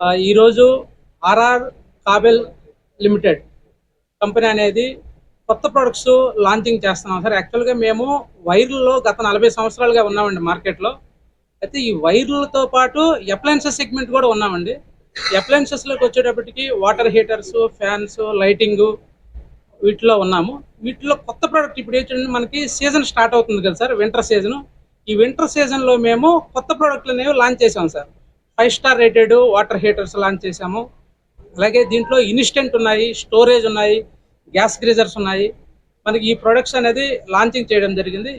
ఈరోజు RR Kabel limited company అనేది కొత్త ప్రొడక్ట్స్ లాంచింగ్ చేస్తున్నాం సార్. యాక్చువల్గా మేము వైర్లలో గత నలభై సంవత్సరాలుగా ఉన్నామండి మార్కెట్లో. అయితే ఈ వైర్లతో పాటు అప్లయన్సెస్ సెగ్మెంట్ కూడా ఉన్నామండి. అప్లయన్సెస్లోకి వచ్చేటప్పటికి వాటర్ హీటర్స్ ఫ్యాన్స్ లైటింగ్ వీటిలో ఉన్నాము. వీటిలో కొత్త ప్రోడక్ట్ ఇప్పుడు ఏంటంటే మనకి సీజన్ స్టార్ట్ అవుతుంది కదా సార్ వింటర్ సీజన్ ఈ వింటర్ సీజన్లో మేము కొత్త ప్రోడక్ట్లు అనేవి లాంచ్ చేసాం sir. Five star rated water heaters launch చేశాము. అలాగే దీంట్లో ఇన్స్టెంట్ ఉన్నాయి స్టోరేజ్ ఉన్నాయి గ్యాస్ గ్రీజర్స్ ఉన్నాయి. మనకి ఈ ప్రొడక్ట్స్ అనేది లాంచింగ్ చేయడం జరిగింది.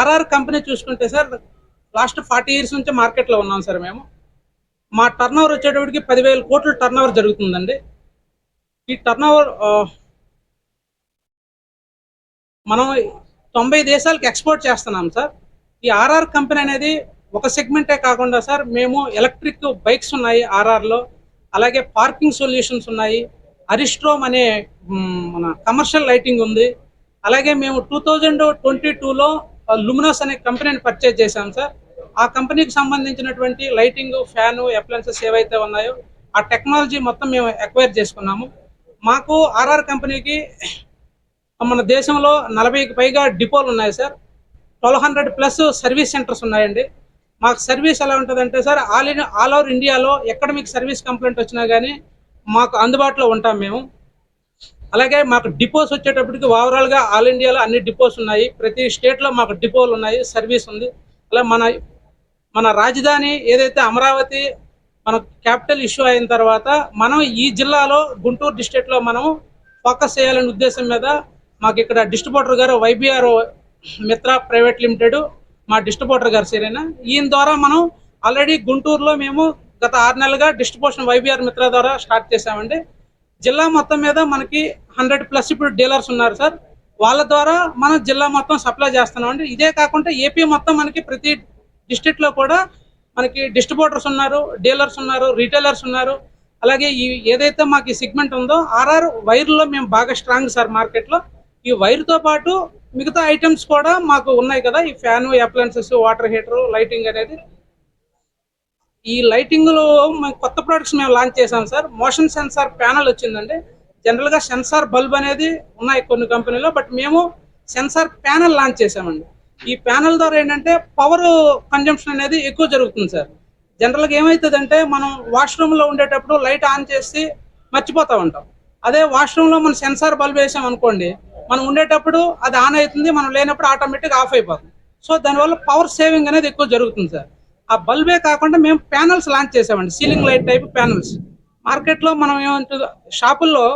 ఆర్ఆర్ కంపెనీ చూసుకుంటే సార్ లాస్ట్ ఫార్టీ ఇయర్స్ నుంచి మార్కెట్లో ఉన్నాం సార్ మేము. మా టర్న్ ఓవర్ వచ్చేటప్పటికి పదివేల కోట్ల టర్న్ ఓవర్ జరుగుతుందండి. ఈ టర్న్ ఓవర్ మనం తొంభై దేశాలకు ఎక్స్పోర్ట్ చేస్తున్నాం సార్. ఈ ఆర్ఆర్ కంపెనీ అనేది ఒక సెగ్మెంటే కాకుండా సార్ మేము ఎలక్ట్రిక్ బైక్స్ ఉన్నాయి ఆర్ఆర్లో అలాగే పార్కింగ్ సొల్యూషన్స్ ఉన్నాయి. అరిస్ట్రోమ్ అనే మన కమర్షియల్ లైటింగ్ ఉంది. అలాగే మేము టూ థౌజండ్ ట్వంటీ టూలో లుమినోస్ అనే కంపెనీని పర్చేజ్ చేశాం సార్. ఆ కంపెనీకి సంబంధించినటువంటి లైటింగ్ ఫ్యాను అప్లయన్సెస్ ఏవైతే ఉన్నాయో ఆ టెక్నాలజీ మొత్తం మేము ఎక్వైర్ చేసుకున్నాము. మాకు ఆర్ఆర్ కంపెనీకి మన దేశంలో నలభైకి పైగా డిపోలు ఉన్నాయి sir. Twelve hundred plus service centres ఉన్నాయండి. మాకు సర్వీస్ ఎలా ఉంటుందంటే sir all in all over ఇండియాలో ఎక్కడ మీకు సర్వీస్ కంప్లైంట్ వచ్చినా కానీ మాకు అందుబాటులో ఉంటాం మేము. అలాగే మాకు డిపోస్ వచ్చేటప్పటికి ఓవరాల్గా ఆల్ ఇండియాలో అన్ని డిపోస్ ఉన్నాయి. ప్రతి స్టేట్లో మాకు డిపోలు ఉన్నాయి సర్వీస్ ఉంది. అలా మన మన రాజధాని ఏదైతే అమరావతి మన క్యాపిటల్ ఇష్యూ అయిన తర్వాత మనం ఈ జిల్లాలో గుంటూరు డిస్టిక్లో మనం ఫోకస్ చేయాలనే ఉద్దేశం మీద మాకు ఇక్కడ డిస్ట్రిబ్యూటర్ గారు వైబిఆర్ మిత్ర ప్రైవేట్ లిమిటెడ్ మా డిస్ట్రిబ్యూటర్ గారు సరేనా? ఈయన ద్వారా మనం ఆల్రెడీ గుంటూరులో మేము గత ఆరు నెలలుగా డిస్ట్రిబ్యూషన్ వైబీఆర్ మిత్ర ద్వారా స్టార్ట్ చేసామండి జిల్లా మొత్తం మీద మనకి హండ్రెడ్ ప్లస్ ఇప్పుడు డీలర్స్ ఉన్నారు సార్. వాళ్ళ ద్వారా మనం జిల్లా మొత్తం సప్లై చేస్తున్నామండి. ఇదే కాకుండా ఏపీ మొత్తం మనకి ప్రతి district లో కూడా మనకి డిస్ట్రిబ్యూటర్స్ ఉన్నారు డీలర్స్ ఉన్నారు రీటైలర్స్ ఉన్నారు. అలాగే ఈ ఏదైతే మాకు ఈ సిగ్మెంట్ ఉందో ఆర్ఆర్ వైర్లో మేము బాగా స్ట్రాంగ్ సార్ మార్కెట్లో ఈ వైర్తో పాటు మిగతా ఐటమ్స్ కూడా మాకు ఉన్నాయి కదా ఈ fan appliances water heater lighting అనేది. ఈ లైటింగ్లో మేము కొత్త ప్రొడక్ట్స్ మేము లాంచ్ చేసాం సార్. మోషన్ సెన్సార్ ప్యానల్ వచ్చిందండి. జనరల్గా సెన్సార్ బల్బ్ అనేది ఉన్నాయి కొన్ని కంపెనీలో బట్ మేము సెన్సార్ ప్యానల్ లాంచ్ చేసామండి ఈ ప్యానల్ ద్వారా ఏంటంటే పవర్ కన్జంప్షన్ అనేది ఎక్కువ జరుగుతుంది సార్. జనరల్గా ఏమవుతుందంటే మనం వాష్రూమ్లో ఉండేటప్పుడు లైట్ ఆన్ చేసి మర్చిపోతా ఉంటాం. అదే వాష్రూమ్లో మనం సెన్సార్ బల్బ్ వేసాం అనుకోండి మనం ఉండేటప్పుడు అది ఆన్ అవుతుంది మనం లేనప్పుడు ఆటోమేటిక్ ఆఫ్ అయిపోతుంది. సో దానివల్ల పవర్ సేవింగ్ అనేది ఎక్కువ జరుగుతుంది సార్. ఆ బల్బే కాకుండా మేము ప్యానల్స్ లాంచ్ చేసామండి సీలింగ్ లైట్ టైప్ ప్యానల్స్. మార్కెట్లో మనం ఏమంటుంది షాపుల్లో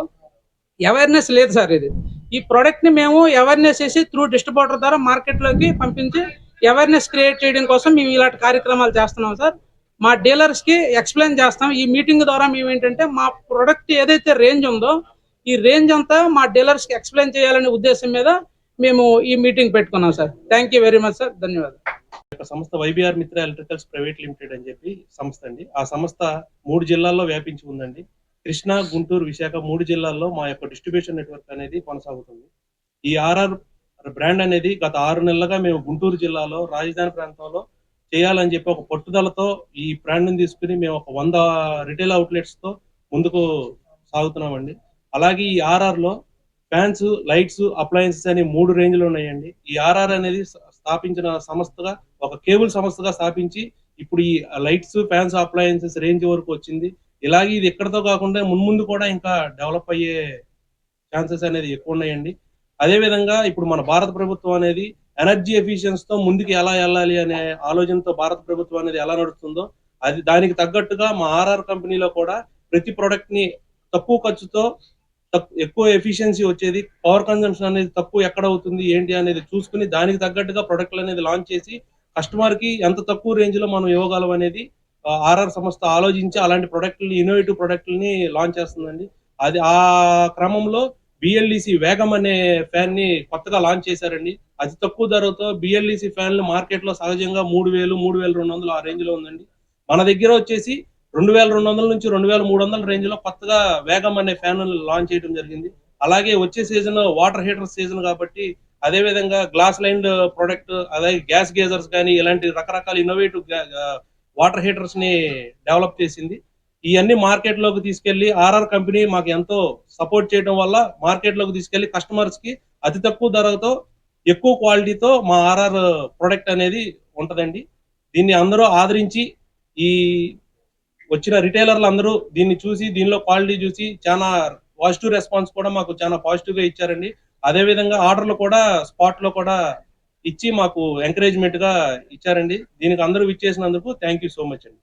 అవేర్నెస్ లేదు సార్ ఇది. ఈ ప్రోడక్ట్ని మేము అవేర్నెస్ చేసి త్రూ డిస్ట్రిబ్యూటర్ ద్వారా మార్కెట్లోకి పంపించి అవేర్నెస్ క్రియేట్ చేయడం కోసం మేము ఇలాంటి కార్యక్రమాలు చేస్తున్నాం సార్. మా డీలర్స్కి ఎక్స్ప్లెయిన్ చేస్తాం. ఈ మీటింగ్ ద్వారా మేము ఏంటంటే మా ప్రోడక్ట్ ఏదైతే రేంజ్ ఉందో ఈ రేంజ్ అంతా మా డీలర్స్కి ఎక్స్ప్లెయిన్ చేయాలనే ఉద్దేశం మీద మేము ఈ మీటింగ్ పెట్టుకున్నాం sir. Thank you very much sir ధన్యవాదాలు. సంస్థ YBR Mitra electricals private limited అని చెప్పి సంస్థ అండి. ఆ సంస్థ మూడు జిల్లాల్లో వ్యాపించి ఉందండి. కృష్ణా గుంటూరు విశాఖ మూడు జిల్లాల్లో మా యొక్క డిస్ట్రిబ్యూషన్ నెట్వర్క్ అనేది కొనసాగుతుంది. ఈ ఆర్ఆర్ బ్రాండ్ అనేది గత ఆరు నెలలుగా మేము గుంటూరు జిల్లాలో రాజధాని ప్రాంతంలో చేయాలని చెప్పి ఒక పట్టుదలతో ఈ బ్రాండ్ని తీసుకుని మేము ఒక వంద రిటైల్ అవుట్లెట్స్తో ముందుకు సాగుతున్నామండి. అలాగే ఈ ఆర్ఆర్లో ఫ్యాన్స్ లైట్స్ అప్లయన్సెస్ అనే మూడు రేంజ్లు ఉన్నాయండి. ఈ ఆర్ఆర్ అనేది స్థాపించిన సంస్థగా ఒక కేబుల్ సంస్థగా స్థాపించి ఇప్పుడు ఈ లైట్స్ ఫ్యాన్స్ అప్లయన్సెస్ రేంజ్ వరకు వచ్చింది. ఇలాగే ఇది ఎక్కడితో కాకుండా మున్ముందు కూడా ఇంకా డెవలప్ అయ్యే ఛాన్సెస్ అనేది ఎక్కువ ఉన్నాయండి. అదే విధంగా ఇప్పుడు మన భారత ప్రభుత్వం అనేది ఎనర్జీ ఎఫిషియన్స్తో ముందుకు ఎలా వెళ్ళాలి అనే ఆలోచనతో భారత ప్రభుత్వం అనేది ఎలా నడుస్తుందో అది దానికి తగ్గట్టుగా మా ఆర్ఆర్ కంపెనీలో కూడా ప్రతి ప్రొడక్ట్ని తక్కువ ఖర్చుతో ఎక్కువ ఎఫిషియన్సీ వచ్చేది పవర్ కన్జంప్షన్ అనేది తక్కువ ఎక్కడ అవుతుంది ఏంటి అనేది చూసుకుని దానికి తగ్గట్టుగా ప్రొడక్ట్లు అనేది లాంచ్ చేసి కస్టమర్కి ఎంత తక్కువ రేంజ్లో మనం ఇవ్వగలం అనేది ఆర్ఆర్ సంస్థ ఆలోచించి అలాంటి ప్రొడక్ట్ని ఇన్నోవేటివ్ ప్రొడక్ట్ని లాంచ్ చేస్తుందండి. అది ఆ క్రమంలో బిఎల్ఈసి వేగం అనే ఫ్యాన్ని కొత్తగా లాంచ్ చేశారండి. అతి తక్కువ ధరతో బిఎల్ఈసి ఫ్యాన్లు మార్కెట్లో సహజంగా మూడు వేలు మూడు వేల రెండు వందలు ఆ రేంజ్లో ఉందండి. మన దగ్గర వచ్చేసి రెండు వేల రెండు వందల నుంచి రెండు వేల మూడు వందల రేంజ్లో కొత్తగా వేగం అనే ఫ్యాన్ లాంచ్ చేయడం జరిగింది. అలాగే వచ్చే సీజన్ వాటర్ హీటర్ సీజన్ కాబట్టి అదే విధంగా గ్లాస్ లైన్ ప్రొడక్ట్ అలాగే గ్యాస్ గేజర్స్ కానీ ఇలాంటి రకరకాల ఇన్నోవేటివ్ వాటర్ హీటర్స్ని డెవలప్ చేసింది. ఇవన్నీ మార్కెట్లోకి తీసుకెళ్ళి ఆర్ఆర్ కంపెనీ మాకు ఎంతో సపోర్ట్ చేయడం వల్ల మార్కెట్లోకి తీసుకెళ్ళి కస్టమర్స్కి అతి తక్కువ ధరతో ఎక్కువ క్వాలిటీతో మా ఆర్ఆర్ ప్రొడక్ట్ అనేది ఉంటదండి. దీన్ని అందరూ ఆదరించి ఈ వచ్చిన రిటైలర్లు అందరూ దీన్ని చూసి దీనిలో క్వాలిటీ చూసి చాలా పాజిటివ్ రెస్పాన్స్ కూడా మాకు చాలా పాజిటివ్గా ఇచ్చారండి. అదే విధంగా ఆర్డర్లు కూడా స్పాట్లో కూడా ఇచ్చి మాకు ఎంకరేజ్మెంట్గా ఇచ్చారండి. దీనికి అందరూ ఇచ్చేసినందుకు థ్యాంక్ యూ సో మచ్ అండి.